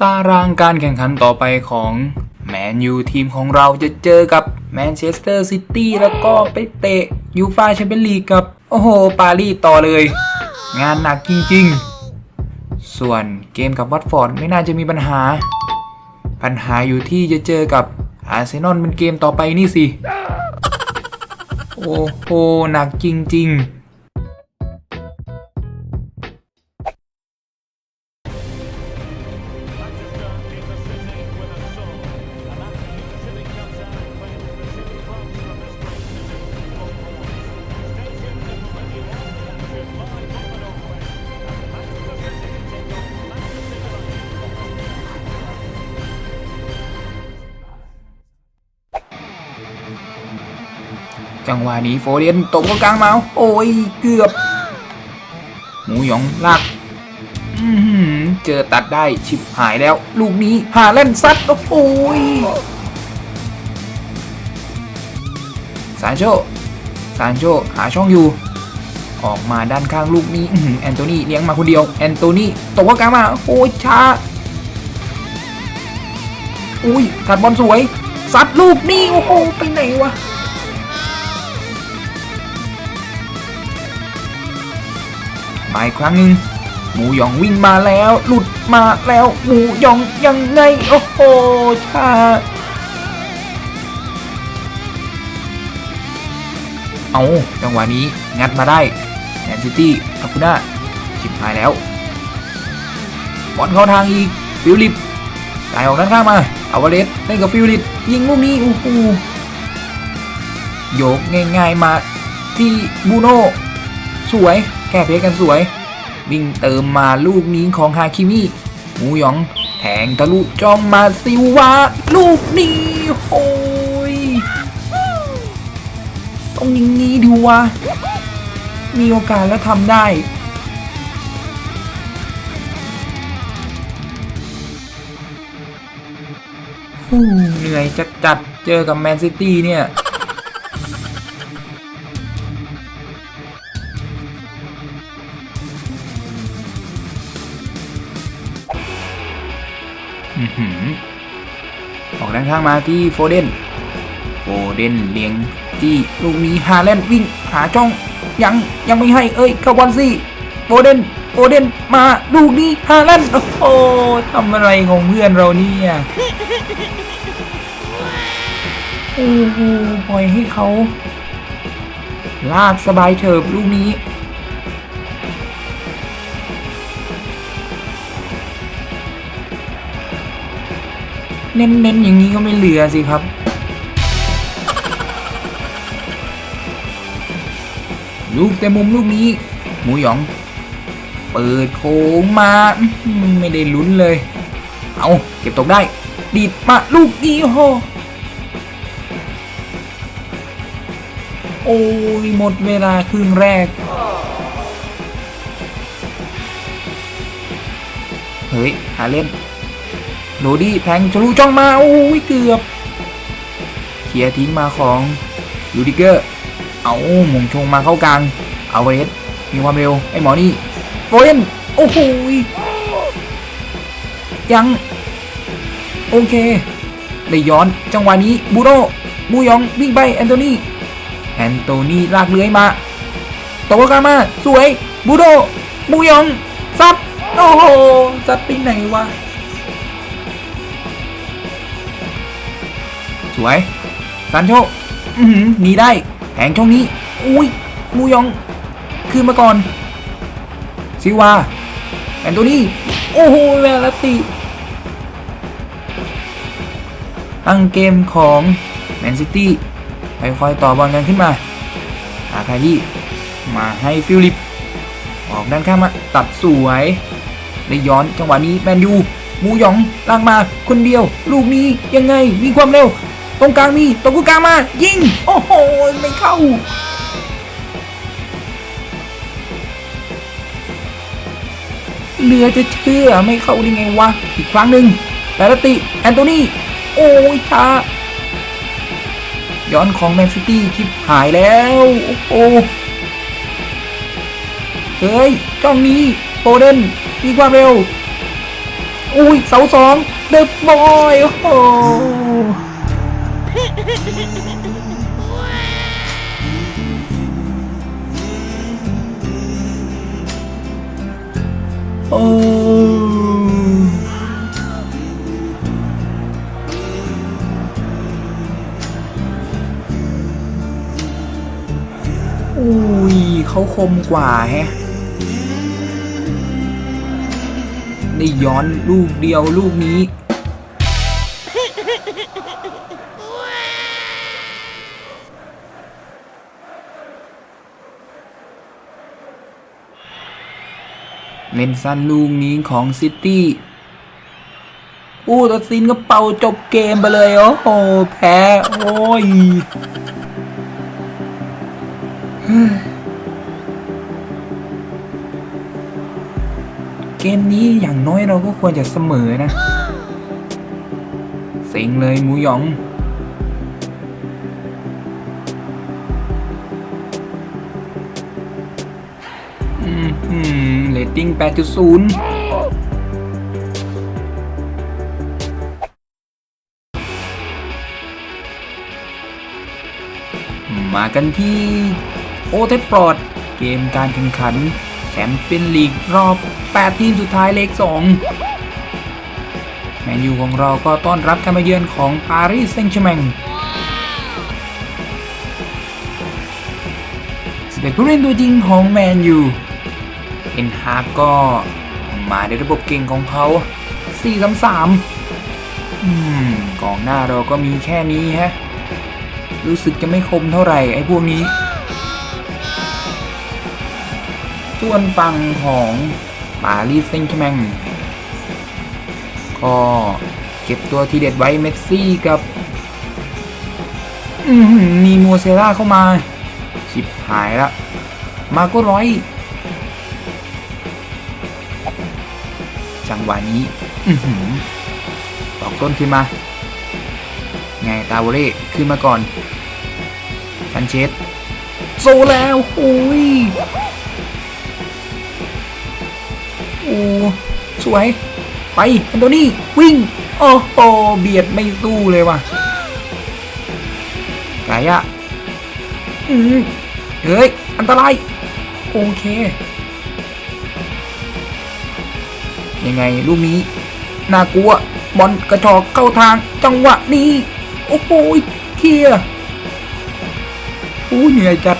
ตารางการแข่งขันต่อไปของแมนยูทีมของเราจะเจอกับแมนเชสเตอร์ซิตี้แล้วก็ไปเตะยูฟาแชมเปี้ยนลีกกับ โอ้โห ปารีสต่อเลย งานหนักจริงๆ ส่วนเกมกับวัตฟอร์ดไม่น่าจะมีปัญหา ปัญหาอยู่ที่จะเจอกับอาร์เซนอลเป็นเกมต่อไปนี่สิ โอ้โห หนักจริง ๆ จังหวะนี้โฟเรียนตกกลางมา โอ้ยเกือบ หมูหยองลากอื้อหือเจอตัดได้ชิบหายแล้ว ลูกนี้หาเล่นซัดโอ้ยซานโชซานโชหาช่องอยู่ออกมาด้านข้างลูกนี้อื้อหือแอนโทนีเลี้ยงมาคนเดียว แอนโทนีตกกลางมา โอ้ยช้า อุ้ยตัดบอลสวย ซัดลูกนี้โอ้โห ไปไหนวะ มาอีกครั้งหนึ่งหมูยองวิ่งมาแล้ว หลุดมาแล้วหมูยองยังไง โอ้โหชาเอาจังหวะนี้งัดมาได้แมนซิตี้อาคุน่าชิบหายแล้วบอลเข้าทางอีกฟิลิปจ่ายออกด้านข้างมาเอาวาเลสเล่นกับฟิลิปยิงลูกนี้โอ้โหโยกง่ายๆมาที่บูโน่สวย ก้เพลกันสวย วิ่งเติมมาลูกนี้ของฮาคิมิหมูยองแทงทะลุจอมมาซิวาลูกนี้โอ้ยต้องยิงนี้ดีวะมีโอกาสแล้วทำได้หูเหนื่อยจัดจัดๆเจอกับแมนซิตี้เนี่ย ออหือออกด้านข้างมาที่โฟเดน โฟเดนเลี้ยงที่ลูกนี้ฮาแลนด์วิ่งหาจ้อง ยังยังไม่ให้เอ้ยเข้าบอลสิโฟเดนโฟเดนมาลูกนี้ฮาแลนด์โอ้โหทำอะไรของเพื่อนเราเนี่ยโอ้โหปล่อยให้เขา ลากสบายเฉิบลูกนี้ เน้นๆอย่างนี้ก็ไม่เหลือสิครับ ลูกแต่มุมลูกนี้ หมูหยอง เปิดโค้งมาไม่ได้ลุ้นเลย เอาเก็บตกได้ ดีดมาลูกนี้โหโอ้ยหมดเวลาครึ่งแรก เฮ้ย หาเล่น โรดี้แทงทะลุจ้องมาโอ้ยเกือบเคลียร์ทิ้งมาของลูดิเกอร์ เอาหมงชงมาเข้ากลาง เอาเวสมีความเร็ว ไอ้หมอนี่โฟเรนโอ้โหยยัง โอเคได้ย้อนจังหวะนี้บูโน่บูยองวิ่งไปแอนโทนีแอนโทนีลากเลื้อยมาตกกามาสวยบูโน่บูยองซัดโอ้โหซัดไปไหนวะ สวยซันโชหนีได้แหงช่องนี้ อุ้ยมูยอง คืนมาก่อนซิวาแอนโทนี่โอ้โหเวลาติตั้งเกมของแมนซิตี้ค่อยๆต่อบอลกันขึ้นมาอาคายี่มาให้ฟิลิป ออกด้านข้างมา ตัดสวย ได้ย้อนจังหวะนี้แมนยู มูยองลากมาคนเดียว ลูกนี้ยังไงมีความเร็ว ตรงกลางมีตรงกลางมา ยิง โอ้โห ไม่เข้า เหลือจะเชื่อไม่เข้าได้ไงวะ อีกครั้งหนึ่งแต่ละติ แอนโทนี โอ้ยช้า ย้อนของแมนซิตี้ทิพหายแล้ว โอ้โหเฮ้ยจ้องนี้โฟเดนมีความเร็ว อุ้ยเสาสองเดอะบอย โอ้โห โอ้อุ้ยเขาคมกว่าแฮะได้ย้อนลูกเดียวลูกนี้ เลนสั้นลูกนี้ของซิตี้อู้ตัดสินก็เป่าจบเกมไปเลย โอ้โห แพ้ โอ้ยเกมนี้อย่างน้อยเราก็ควรจะเสมอนะ เซ็งเลยมูหยอง ติ้ง 8.0มากันที่โอเทสปอร์ตเกมการแข่งขันแชมเปี้ยนลีกรอบ 8 ทีมสุดท้ายเลข2แมนยูของเราก็ต้อนรับการมาเยือนของปารีสแซงต์แชร์แมงสเปกผู้เล่นตัวจริงของแมนยู เอ็นฮาร์ก็มาในระบบเก่งของเขา4-3-3อืมกองหน้าเราก็มีแค่นี้ฮะ รู้สึกจะไม่คมเท่าไหร่ไอ้พวกนี้ ส่วนฝั่งของปารีสเซงต์แชมงก็เก็บตัวทีเด็ดไว้เมสซี่กับมีมัวเซล่าเข้ามา ชิบหายละ มาก็ร้อย จังหวะนี้อือหือตอกต้นขึ้นมา ไงตาโวเล่ขึ้นมาก่อนชันเชสโซแล้วโอ้ยโอ้สวย ไปแอนโทนี่วิ่ง โอ้โหเบียดไม่สู้เลยว่ะไกอะอืมเฮ้ย อันตราย โอเค ยังไงลูกนี้น่ากลัวบอลกระชอกเข้าทางจังหวะนี้ โอ้โหเคลียร์โอ้เหนื่อยจัด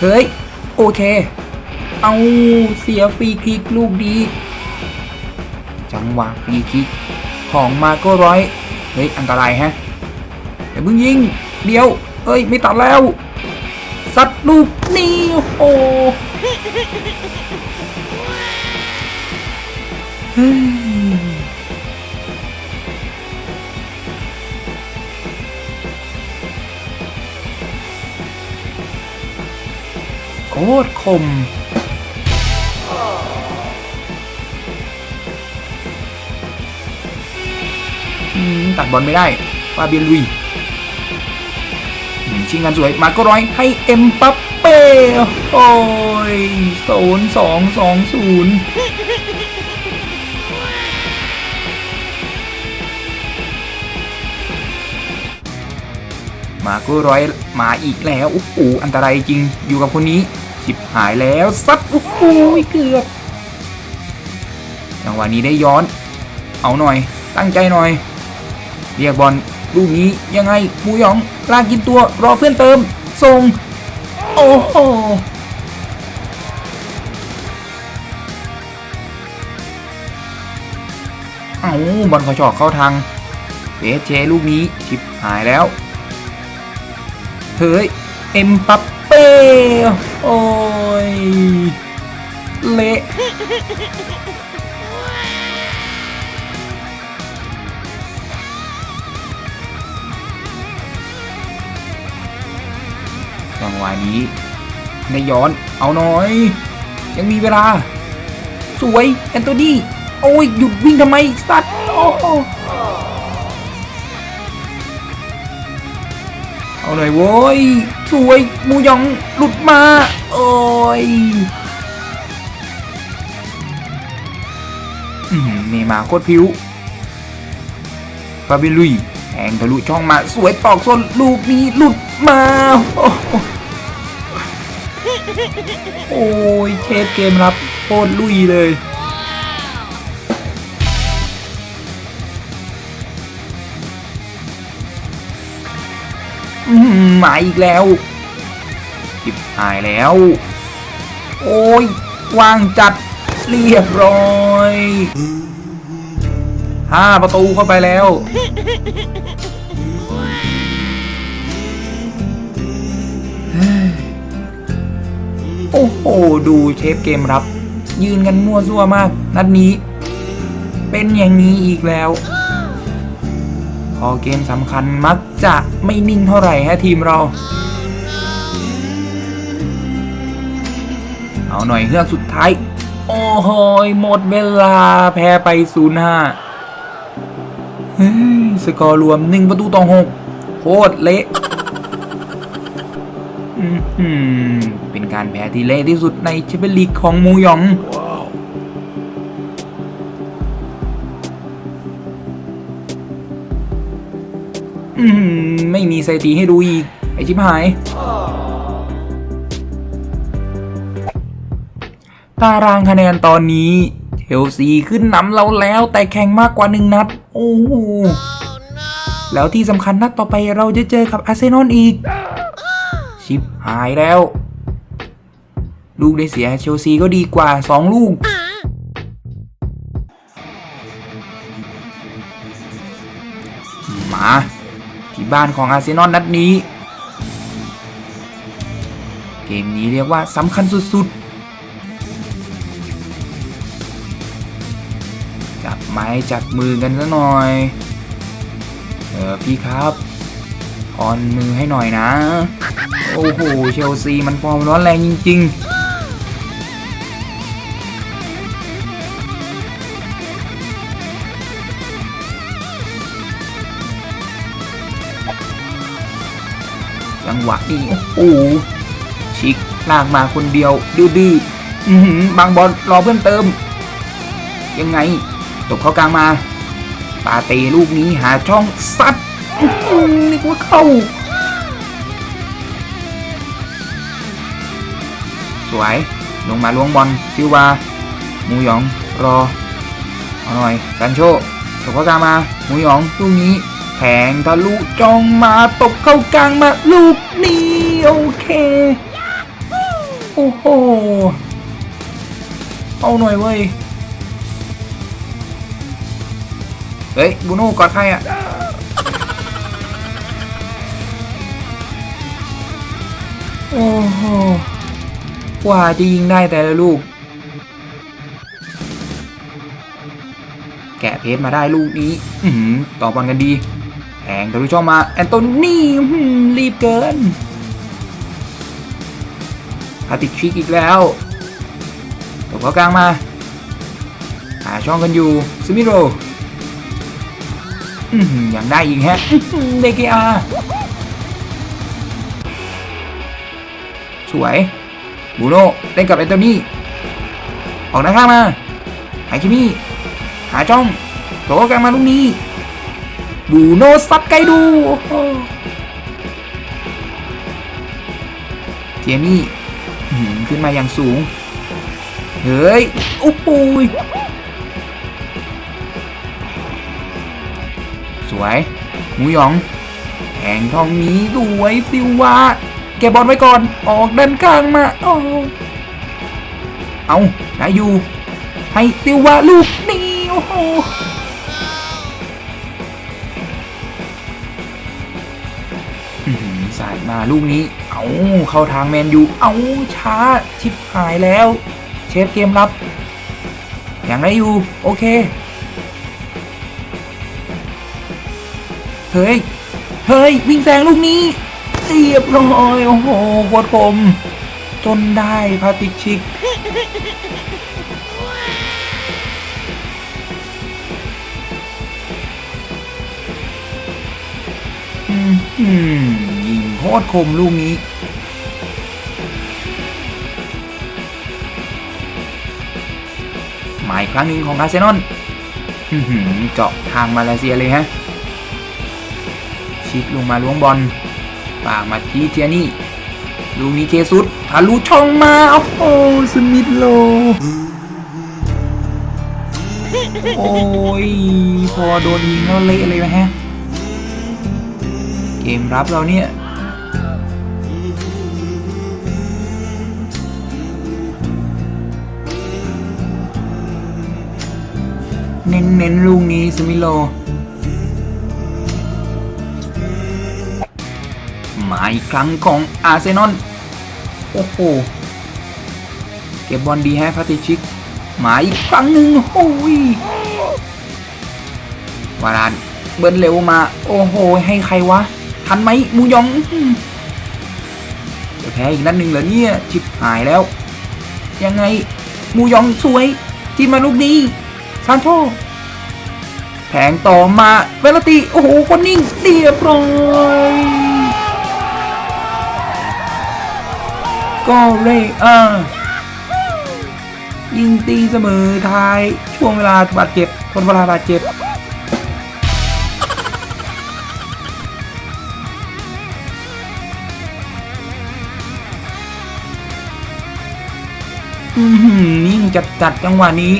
เฮ้ย โอเค เอาเสียฟรีคิกลูกดี จังหวะฟรีคิก ของมาโก้ร้อย เฮ้ย อันตรายฮะอย่าเพิ่งยิง เดียว เอ้ย ไม่ตัดแล้ว สัตว์ลูกนี่โอ้ โคตรคมตัดบอลไม่ได้ฟาเบียนลุยชิงกันสวย มาก็ร้อยให้เอ็มปัปเป้ โอ้ยศูนย์สองสองศูนย์ มาก็ร้อยมาอีกแล้วโอ้โหอันตรายจริงอยู่กับคนนี้ชิบหายแล้วซัดโอ้โหเกือบจังหวะนี้ได้ย้อน เอาหน่อย ตั้งใจหน่อย เรียกบอลลูกนี้ยังไงหมูหยองลากกินตัวรอเพื่อนเติมส่งโอ้โหเอาบอลเขาชอกเข้าทางเปเจลูกนี้ชิบหายแล้ว เฮ้ยเอ็มปัปเป้โอ้ยเละจังหวะนี้ในย้อนเอาหน่อย ยังมีเวลา สวยแอนโทนีโอ้ย หยุดวิ่งทำไมสัตว์โอ้ เอาหน่อยโว้ยสวยมูยองหลุดมา โอ้ยเนมาโคตรพิ้วฟาบิลุยแทงทะลุช่องมาสวยตอกส้นลูกนี้หลุดมา โอ้ยเชฟเกมรับโคตรลุยเลย มมาอีกแล้วจิบหายแล้ว โอ้ยวางจัดเรียบร้อยห้าประตูเข้าไปแล้วโอ้โห ดูเชฟเกมรับ ยืนกันมั่วซั่วมาก นัดนี้ เป็นอย่างนี้อีกแล้ว พอเกมสำคัญมักจะไม่นิ่งเท่าไหร่ฮะทีมเรา เอาหน่อยเฮือกสุดท้าย โอ้โหหมดเวลาแพ้ไป0-5เฮ้ยสกอร์รวม1ประตูต่อ6โคตรเละเป็นการแพ้ที่เละที่สุดในแชมเปี้ยนลีกของมูหยอง อืมไม่มีสถิติให้ดูอีก ไอชิบหาย ตารางคะแนนตอนนี้เชลซีขึ้นนำเราแล้วแต่แข่งมากกว่าหนึ่งนัด โอ้โหแล้วที่สำคัญนัดต่อไปเราจะเจอกับอาร์เซนอลอีก ชิบหายแล้ว ลูกได้เสียเชลซีก็ดีกว่า 2 ลูกมา ที่บ้านของอาร์เซนอลนัดนี้ เกมนี้เรียกว่าสำคัญสุดๆ จับไม้จับมือกันซะหน่อย เออพี่ครับออนมือให้หน่อยนะ โอ้โห เชลซีมันฟอร์มร้อนแรงจริง ๆ จังหวะนี้โอ้โหชิกลากมาคนเดียว ดื้อๆอือหือบางบอลรอเพื่อนเติม ยังไงตกเข้ากลางมา ปาเตลูกนี้หาช่องซัดนึกว่าเข้า สวย ลงมาล้วงบอลซิวาหมูยองรอ เอาหน่อยซันโชตกเข้ากลางมาหมูยองลูกนี้ แทงทะลุจองมาตบเข้ากลางมาลูกนี้โอเค โอ้โห เอาหน่อยเว้ย เฮ้ยบูโน่กอดใครอะโอ้โหกว่าจะยิงได้แต่ละลูก แกะเพจมาได้ลูกนี้ อืต่อบอลกันดี แทงทะลุช่องมาแอนโตนี่รีบเกินพาติกชิกอีกแล้วตบเข้ากลางมา หาช่องกันอยู่ซิมิโรอือหือยังได้อีกฮะเดกอาสวยบูโน่เล่นกับแอนโตนี่ออกด้านข้างมาไฮคิมี่หาช่องโถกลางมาลูกนี้ บูโนซัดไกดูเทียมี่หืขึ้นมาอย่างสูง เฮ้ยโอ้โหยสวยหมูหยองแทงทองนี้สวยซิววาเก็บบอลไว้ก่อน ออกด้านกลางมาโอ้เอาได้อยู่ ให้ซิววาลูก มาลูกนี้ เอาเข้าทางแมนยูเอาช้าชิบหายแล้ว เชฟเกมรับ อย่างไรอยู่โอเค เฮ้ย เฮ้ย วิ่งแซงลูกนี้เรียบร้อย โอ้โหโคตรคม จนได้พาติชิกอืม โคตรคมลูกนี้ หมายครั้งหนึ่งของอาร์เซนอลเจาะทางมาเลเซียเลยฮะ ชิดลงมาล้วงบอลปากมาที่เทียนี่ ลูกนี้เคสุดทะลุช่องมา โอ้โหสมิธโล โอ้ย พอโดนยิงแล้วเละเลยนะฮะ เกมรับเราเนี่ย เน้นเน้นลูกนี้สมิโล มาอีกครั้งของอาร์เซนอล โอ้โห เก็บบอลดีแฮะพาติชิก มาอีกครั้งหนึ่งโอ้ยวารานเบิ้ลเร็วมา โอ้โห ให้ใครวะ ทันไหมมูยองจะแพ้อีกนัดหนึ่งเหรอเนี่ยชิบหายแล้ว ยังไง มูยองสวยจิ้มมาลูกนี้านโชแผงต่อมาเวลติ โอ้โห คนนิ่งเรียบร้อยก็เลยอ่ายิงตีเสมอท้ายช่วงเวลาบาดเจ็บทนเวลาบาดเจ็บ อือหือยิ่งจัดจัดจังหวะนี้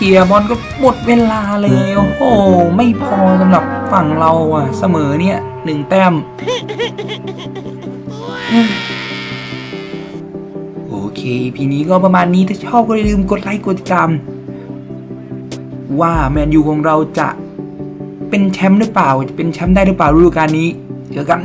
เคลียร์บอลก็หมดเวลาเลย โอ้โห ไม่พอสำหรับฝั่งเราอะ เสมอเนี่ยหนึ่งแต้ม โอเค พีนี้ก็ประมาณนี้ถ้าชอบก็อย่าลืมกดไลค์กดติดตามว่าแมนยูของเราจะเป็นแชมป์หรือเปล่า จะเป็นแชมป์ได้หรือเปล่าฤดูกาลนี้ เจอกัน